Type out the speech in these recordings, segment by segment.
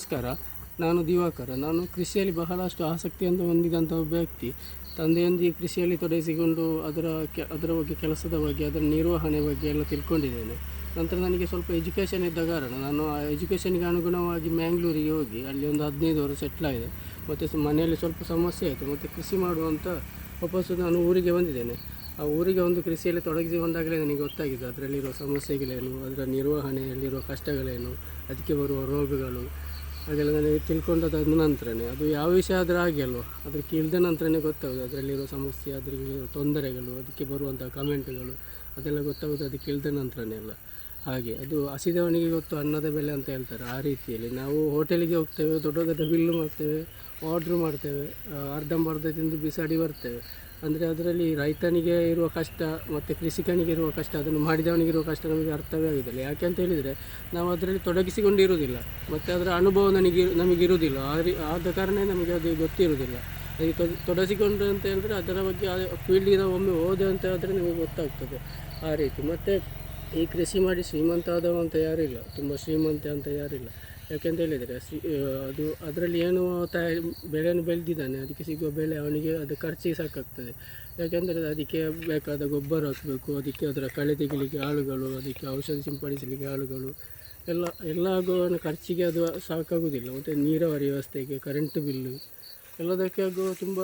ನಮಸ್ಕಾರ. ನಾನು ದಿವಾಕರ. ನಾನು ಕೃಷಿಯಲ್ಲಿ ಬಹಳಷ್ಟು ಆಸಕ್ತಿಯನ್ನು ಹೊಂದಿದಂಥ ವ್ಯಕ್ತಿ. ತಂದೆಯೊಂದಿಗೆ ಕೃಷಿಯಲ್ಲಿ ತೊಡಗಿಸಿಕೊಂಡು ಅದರ ಅದರ ಬಗ್ಗೆ ಕೆಲಸದ ಬಗ್ಗೆ, ಅದರ ನಿರ್ವಹಣೆ ಬಗ್ಗೆ ಎಲ್ಲ ತಿಳ್ಕೊಂಡಿದ್ದೇನೆ. ನಂತರ ನನಗೆ ಸ್ವಲ್ಪ ಎಜುಕೇಷನ್ ಇದ್ದ ಕಾರಣ ನಾನು ಆ ಎಜುಕೇಷನ್ಗೆ ಅನುಗುಣವಾಗಿ ಮ್ಯಾಂಗ್ಳೂರಿಗೆ ಹೋಗಿ ಅಲ್ಲಿ ಒಂದು ಹದಿನೈದು ವರ್ಷ ಸೆಟ್ಲ್ ಆಗಿದೆ ಮತ್ತು ಮನೆಯಲ್ಲಿ ಸ್ವಲ್ಪ ಸಮಸ್ಯೆ ಆಯಿತು. ಮತ್ತು ಕೃಷಿ ಮಾಡುವಂಥ ವಾಪಸ್ಸು ನಾನು ಊರಿಗೆ ಬಂದಿದ್ದೇನೆ. ಆ ಊರಿಗೆ ಒಂದು ಕೃಷಿಯಲ್ಲಿ ತೊಡಗಿಸಿಕೊಂಡಾಗಲೇ ನನಗೆ ಗೊತ್ತಾಗಿದೆ. ಅದರಲ್ಲಿರುವ ಸಮಸ್ಯೆಗಳೇನು, ಅದರ ನಿರ್ವಹಣೆಯಲ್ಲಿರುವ ಕಷ್ಟಗಳೇನು, ಅದಕ್ಕೆ ಬರುವ ರೋಗಗಳು ಹಾಗೆಲ್ಲ ನನಗೆ ತಿಳ್ಕೊಂಡದಾದ ನಂತರನೇ. ಅದು ಯಾವ ವಿಷಯ ಆದರೆ ಹಾಗೆ ಅಲ್ವ? ಅದಕ್ಕೆ ಇಳಿದ ನಂತರನೇ ಗೊತ್ತಾಗೋದು. ಅದರಲ್ಲಿರೋ ಸಮಸ್ಯೆ, ಅದರಲ್ಲಿರೋ ತೊಂದರೆಗಳು, ಅದಕ್ಕೆ ಬರುವಂಥ ಕಮೆಂಟ್ಗಳು ಅದೆಲ್ಲ ಗೊತ್ತಾಗೋದು ಅದು ಕೇಳಿದ ನಂತರನೇ ಅಲ್ಲ. ಹಾಗೆ, ಅದು ಹಸಿದವನಿಗೆ ಗೊತ್ತು, ಅನ್ನದ ಬೆಲೆ ಅಂತ ಹೇಳ್ತಾರೆ ಆ ರೀತಿಯಲ್ಲಿ. ನಾವು ಹೋಟೆಲಿಗೆ ಹೋಗ್ತೇವೆ ದೊಡ್ಡ ದೊಡ್ಡ ಬಿಲ್ಲು ಮಾಡ್ತೇವೆ ಆರ್ಡ್ರು ಮಾಡ್ತೇವೆ ಅರ್ಧಂಬರ್ಧ ತಿಂದು ಬಿಸಾಡಿ ಬರ್ತೇವೆ. ಅಂದರೆ ಅದರಲ್ಲಿ ರೈತನಿಗೆ ಇರುವ ಕಷ್ಟ ಮತ್ತು ಕೃಷಿಕನಿಗೆ ಇರುವ ಕಷ್ಟ, ಅದನ್ನು ಮಾಡಿದವನಿಗೆ ಇರುವ ಕಷ್ಟ ನಮಗೆ ಅರ್ಥವೇ ಆಗುದಿಲ್ಲ ಯಾಕೆ ಅಂತ ಹೇಳಿದರೆ ನಾವು ಅದರಲ್ಲಿ ತೊಡಗಿಸಿಕೊಂಡಿರುವುದಿಲ್ಲ. ಮತ್ತು ಅದರ ಅನುಭವ ನನಗೆ ನಮಗಿರುವುದಿಲ್ಲ. ಆದ ಕಾರಣ ನಮಗೆ ಅದು ಗೊತ್ತಿರುವುದಿಲ್ಲ. ಅದಕ್ಕೆ ಅಂತ ಹೇಳಿದ್ರೆ ಅದರ ಬಗ್ಗೆ ಆ ಫೀಲ್ಡಿಗೆ ನಾವು ಒಮ್ಮೆ ಹೋದೆ ಅಂತ ಆದರೆ ನಮಗೆ ಗೊತ್ತಾಗ್ತದೆ ಆ ರೀತಿ. ಮತ್ತು ಈ ಕೃಷಿ ಮಾಡಿ ಶ್ರೀಮಂತ ಆದವಂತ ಯಾರಿಲ್ಲ. ತುಂಬ ಶ್ರೀಮಂತ ಅಂತ ಯಾರಿಲ್ಲ. ಯಾಕೆಂತ ಹೇಳಿದರೆ ಅದು ಅದರಲ್ಲಿ ಏನು ತಯಾರಿ ಬೆಳೆಯನ್ನು ಬೆಳೆದಿದ್ದಾನೆ, ಅದಕ್ಕೆ ಸಿಗುವ ಬೆಳೆ ಅವನಿಗೆ ಅದು ಖರ್ಚಿಗೆ ಸಾಕಾಗ್ತದೆ. ಯಾಕೆಂದರೆ ಅದಕ್ಕೆ ಬೇಕಾದ ಗೊಬ್ಬರ ಹಾಕಬೇಕು, ಅದಕ್ಕೆ ಅದರ ಕಳೆ ತೆಗಿಲಿಕ್ಕೆ ಆಳುಗಳು ಅದಕ್ಕೆ ಔಷಧಿ ಸಿಂಪಡಿಸಲಿಕ್ಕೆ ಆಳುಗಳು ಎಲ್ಲ ಎಲ್ಲ ಆಗುವ ಖರ್ಚಿಗೆ ಅದು ಸಾಕಾಗುವುದಿಲ್ಲ. ಮತ್ತು ನೀರಾವರಿ ವ್ಯವಸ್ಥೆಗೆ ಕರೆಂಟ್ ಬಿಲ್ಲು ಎಲ್ಲದಕ್ಕೆ ಆಗುವ ತುಂಬ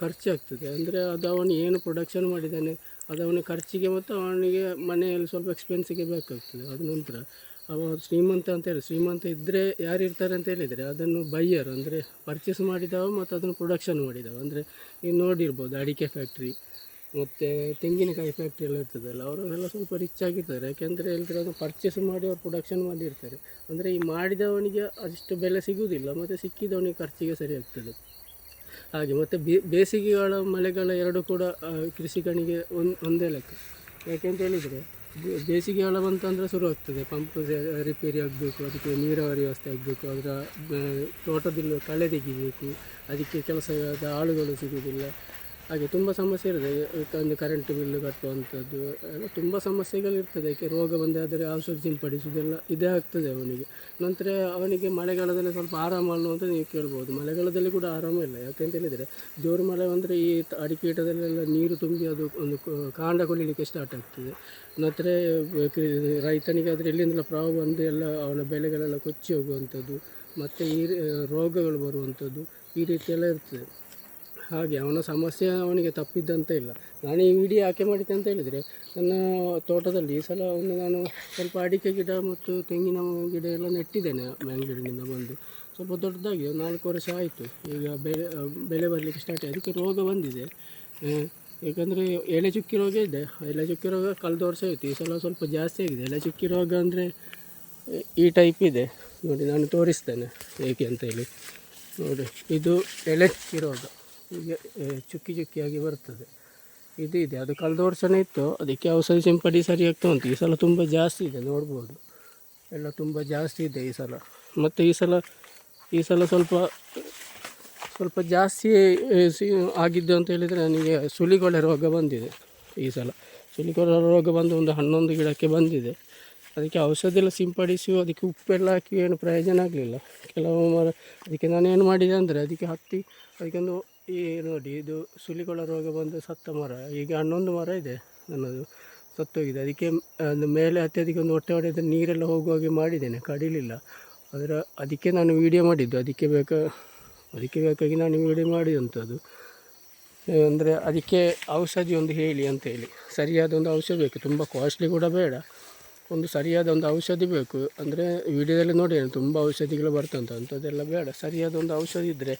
ಖರ್ಚಾಗ್ತದೆ ಅಂದರೆ ಅದು ಅವನು ಏನು ಪ್ರೊಡಕ್ಷನ್ ಮಾಡಿದ್ದಾನೆ, ಅದು ಅವನ ಖರ್ಚಿಗೆ ಮತ್ತು ಅವನಿಗೆ ಮನೆಯಲ್ಲಿ ಸ್ವಲ್ಪ ಎಕ್ಸ್ಪೆನ್ಸಿಗೆ ಬೇಕಾಗ್ತದೆ. ಅದ ನಂತರ ಅವ ಶ್ರೀಮಂತ ಅಂತ ಹೇಳಿ, ಶ್ರೀಮಂತ ಇದ್ದರೆ ಯಾರು ಇರ್ತಾರೆ ಅಂತ ಹೇಳಿದರೆ ಅದನ್ನು ಬೈಯರ್ ಅಂದರೆ ಪರ್ಚೇಸ್ ಮಾಡಿದವ ಮತ್ತು ಅದನ್ನು ಪ್ರೊಡಕ್ಷನ್ ಮಾಡಿದವ. ಅಂದರೆ ನೀವು ನೋಡಿರ್ಬೋದು, ಅಡಿಕೆ ಫ್ಯಾಕ್ಟ್ರಿ ಮತ್ತು ತೆಂಗಿನಕಾಯಿ ಫ್ಯಾಕ್ಟ್ರಿ ಎಲ್ಲ ಇರ್ತದಲ್ಲ ಅವರೆಲ್ಲ ಸ್ವಲ್ಪ ರಿಚ್ ಆಗಿರ್ತಾರೆ. ಯಾಕೆಂದರೆ ಹೇಳಿದ್ರೆ ಅದನ್ನು ಪರ್ಚೇಸ್ ಮಾಡಿ ಅವ್ರು ಪ್ರೊಡಕ್ಷನ್ ಮಾಡಿರ್ತಾರೆ. ಅಂದರೆ ಈ ಮಾಡಿದವನಿಗೆ ಅಷ್ಟು ಬೆಲೆ ಸಿಗುವುದಿಲ್ಲ ಮತ್ತು ಸಿಕ್ಕಿದವನಿಗೆ ಖರ್ಚಿಗೆ ಸರಿ ಆಗ್ತದೆ. ಹಾಗೆ ಮತ್ತು ಬೇಸಿಗೆಗಳ ಮಳೆಗಳ ಎರಡು ಕೂಡ ಕೃಷಿಕನಿಗೆ ಒಂದು, ಒಂದೇ ಲೆಕ್ಕ. ಯಾಕೆಂತ ಹೇಳಿದರೆ ಬೇ- ಬಂತು ಅಂದರೆ ಶುರು ಆಗ್ತದೆ. ಪಂಪ್ ರಿಪೇರಿ ಆಗಬೇಕು, ಅದಕ್ಕೆ ನೀರಾವರಿ ವ್ಯವಸ್ಥೆ ಆಗಬೇಕು, ಅದರ ತೋಟದಲ್ಲಿ ಕಳೆ ತೆಗಿಬೇಕು, ಅದಕ್ಕೆ ಕೆಲಸದ ಆಳುಗಳು ಸಿಗುವುದಿಲ್ಲ. ಹಾಗೆ ತುಂಬ ಸಮಸ್ಯೆ ಇರ್ತದೆ. ಒಂದು ಕರೆಂಟ್ ಬಿಲ್ಲು ಕಟ್ಟುವಂಥದ್ದು ತುಂಬ ಸಮಸ್ಯೆಗಳಿರ್ತದೆ ಅದಕ್ಕೆ ರೋಗ ಬಂದಾದರೆ ಔಷಧಿ ಸಿಂಪಡಿಸುವುದೆಲ್ಲ ಇದೇ ಆಗ್ತದೆ ಅವನಿಗೆ. ನಂತರ ಅವನಿಗೆ ಮಳೆಗಾಲದಲ್ಲಿ ಸ್ವಲ್ಪ ಆರಾಮ ಅನ್ನುವಂತ ನೀವು ಕೇಳ್ಬೋದು. ಮಳೆಗಾಲದಲ್ಲಿ ಕೂಡ ಆರಾಮ ಇಲ್ಲ. ಯಾಕೆಂತ ಹೇಳಿದರೆ ಜೋರು ಮಳೆ ಬಂದರೆ ಈ ಅಡಿಕೆ ಗಿಡದಲ್ಲೆಲ್ಲ ನೀರು ತುಂಬಿ ಅದು ಒಂದು ಕಾಂಡ ಕೊಳಿಲಿಕ್ಕೆ ಸ್ಟಾರ್ಟ್ ಆಗ್ತದೆ. ನಂತರ ರೈತನಿಗೆ ಆದರೆ ಎಲ್ಲಿಂದಲ ಪ್ರಾವು ಬಂದು ಎಲ್ಲ ಅವನ ಬೆಳೆಗಳೆಲ್ಲ ಕೊಚ್ಚಿ ಹೋಗುವಂಥದ್ದು, ಮತ್ತು ಈ ರೋಗಗಳು ಬರುವಂಥದ್ದು ಈ ರೀತಿಯೆಲ್ಲ ಇರ್ತದೆ. ಹಾಗೆ ಅವನ ಸಮಸ್ಯೆ ಅವನಿಗೆ ತಪ್ಪಿದ್ದಂತ ಇಲ್ಲ. ನಾನು ಈ ವಿಡಿಯೋ ಯಾಕೆ ಮಾಡಿದ್ದೆ ಅಂತ ಹೇಳಿದರೆ ನನ್ನ ತೋಟದಲ್ಲಿ ಈ ಸಲ ಒಂದು ನಾನು ಸ್ವಲ್ಪ ಅಡಿಕೆ ಗಿಡ ಮತ್ತು ತೆಂಗಿನ ಗಿಡ ಎಲ್ಲ ನೆಟ್ಟಿದ್ದೇನೆ ಮ್ಯಾಂಗ್ಳೂರಿನಿಂದ ಬಂದು. ಸ್ವಲ್ಪ ದೊಡ್ಡದಾಗಿ ನಾಲ್ಕು ವರ್ಷ ಆಯಿತು. ಈಗ ಬೆಳೆ ಬೆಳೆ ಬರಲಿಕ್ಕೆ ಸ್ಟಾರ್ಟ್ ಅದಕ್ಕೆ ರೋಗ ಬಂದಿದೆ. ಏಕೆಂದರೆ ಎಲೆ ಚುಕ್ಕಿ ರೋಗ ಇದೆ. ಎಲೆ ಚುಕ್ಕಿ ರೋಗ ಕಳೆದ ವರ್ಷ ಆಯಿತು. ಈ ಸಲ ಸ್ವಲ್ಪ ಜಾಸ್ತಿ ಆಗಿದೆ. ಎಲೆ ಚುಕ್ಕಿ ರೋಗ ಅಂದರೆ ಈ ಟೈಪ್ ಇದೆ. ನೋಡಿ, ನಾನು ತೋರಿಸ್ತೇನೆ ಏಕೆ ಅಂತ ಹೇಳಿ. ನೋಡಿ, ಇದು ಎಲೆ ಚುಕ್ಕಿ ರೋಗ. ಚುಕ್ಕಿ ಚುಕ್ಕಿಯಾಗಿ ಬರ್ತದೆ. ಇದು ಇದೆ. ಅದು ಕಳೆದ ವರ್ಷನೇ ಇತ್ತು. ಅದಕ್ಕೆ ಔಷಧಿ ಸಿಂಪಡಿ ಸರಿ ಆಗ್ತಾ ಉಂಟು. ಈ ಸಲ ತುಂಬ ಜಾಸ್ತಿ ಇದೆ. ನೋಡ್ಬೋದು. ಎಲ್ಲ ತುಂಬ ಜಾಸ್ತಿ ಇದೆ ಈ ಸಲ. ಮತ್ತು ಈ ಸಲ ಈ ಸಲ ಸ್ವಲ್ಪ ಸ್ವಲ್ಪ ಜಾಸ್ತಿ ಆಗಿದ್ದು ಅಂತ ಹೇಳಿದರೆ ನನಗೆ ಸುಲಿಗೊಳೆ ರೋಗ ಬಂದಿದೆ ಈ ಸಲ. ಸುಲಿಗೊಳೆ ರೋಗ ಬಂದು ಒಂದು ಹನ್ನೊಂದು ಗಿಡಕ್ಕೆ ಬಂದಿದೆ. ಅದಕ್ಕೆ ಔಷಧಿ ಎಲ್ಲ ಸಿಂಪಡಿಸಿ ಅದಕ್ಕೆ ಉಪ್ಪೆಲ್ಲ ಹಾಕಿ ಏನು ಪ್ರಯೋಜನ ಆಗಲಿಲ್ಲ. ಕೆಲವು ಮರ, ಅದಕ್ಕೆ ನಾನು ಏನು ಮಾಡಿದೆ ಅಂದರೆ, ಅದಕ್ಕೆ ಹತ್ತಿ, ಅದಕ್ಕೊಂದು ಈ ನೋಡಿ, ಇದು ಸುಲಿಗೊಳ ರೋಗ ಬಂದು ಸತ್ತ ಮರ, ಈಗ ಹನ್ನೊಂದು ಮರ ಇದೆ ನನ್ನದು, ಸತ್ತೋಗಿದೆ. ಅದಕ್ಕೆ ಅದು ಮೇಲೆ ಅತ್ಯಧಿಕ ಒಂದು ಹೊಟ್ಟೆ ಹೊಡೆದ ನೀರೆಲ್ಲ ಹೋಗುವಾಗೆ ಮಾಡಿದ್ದೇನೆ, ಕಡಿಲಿಲ್ಲ. ಅದರ, ಅದಕ್ಕೆ ನಾನು ವೀಡಿಯೋ ಮಾಡಿದ್ದು. ಅದಕ್ಕೆ ಬೇಕಾ, ಅದಕ್ಕೆ ಬೇಕಾಗಿ ನಾನು ವೀಡಿಯೋ ಮಾಡಿದಂಥದ್ದು ಅಂದರೆ ಅದಕ್ಕೆ ಔಷಧಿ ಒಂದು ಹೇಳಿ ಅಂತ ಹೇಳಿ. ಸರಿಯಾದ ಒಂದು ಔಷಧಿ ಬೇಕು. ತುಂಬ ಕಾಸ್ಟ್ಲಿ ಕೂಡ ಬೇಡ. ಒಂದು ಸರಿಯಾದ ಒಂದು ಔಷಧಿ ಬೇಕು. ಅಂದರೆ ವಿಡಿಯೋದಲ್ಲಿ ನೋಡಿ ತುಂಬ ಔಷಧಿಗಳು ಬರ್ತಂತ. ಅಂಥದ್ದೆಲ್ಲ ಬೇಡ. ಸರಿಯಾದ ಒಂದು ಔಷಧಿ ಇದ್ದರೆ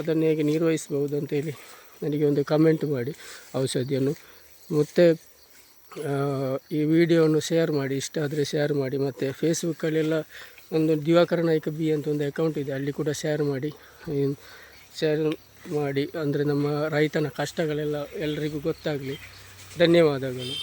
ಅದನ್ನು ಹೇಗೆ ನಿರ್ವಹಿಸ್ಬೋದು ಅಂತೇಳಿ ನನಗೆ ಒಂದು ಕಮೆಂಟ್ ಮಾಡಿ ಔಷಧಿಯನ್ನು. ಮತ್ತು ಈ ವಿಡಿಯೋವನ್ನು ಶೇರ್ ಮಾಡಿ, ಇಷ್ಟ ಆದರೆ ಶೇರ್ ಮಾಡಿ, ಮತ್ತು ಫೇಸ್ಬುಕ್ಕಲ್ಲೆಲ್ಲ ಒಂದು ದಿವಾಕರ ನಾಯಕ ಬಿ ಅಂತ ಒಂದು ಅಕೌಂಟ್ ಇದೆ, ಅಲ್ಲಿ ಕೂಡ ಶೇರ್ ಮಾಡಿ ಶೇರ್ ಮಾಡಿ, ಅಂದರೆ ನಮ್ಮ ರೈತನ ಕಷ್ಟಗಳೆಲ್ಲ ಎಲ್ಲರಿಗೂ ಗೊತ್ತಾಗಲಿ. ಧನ್ಯವಾದಗಳು.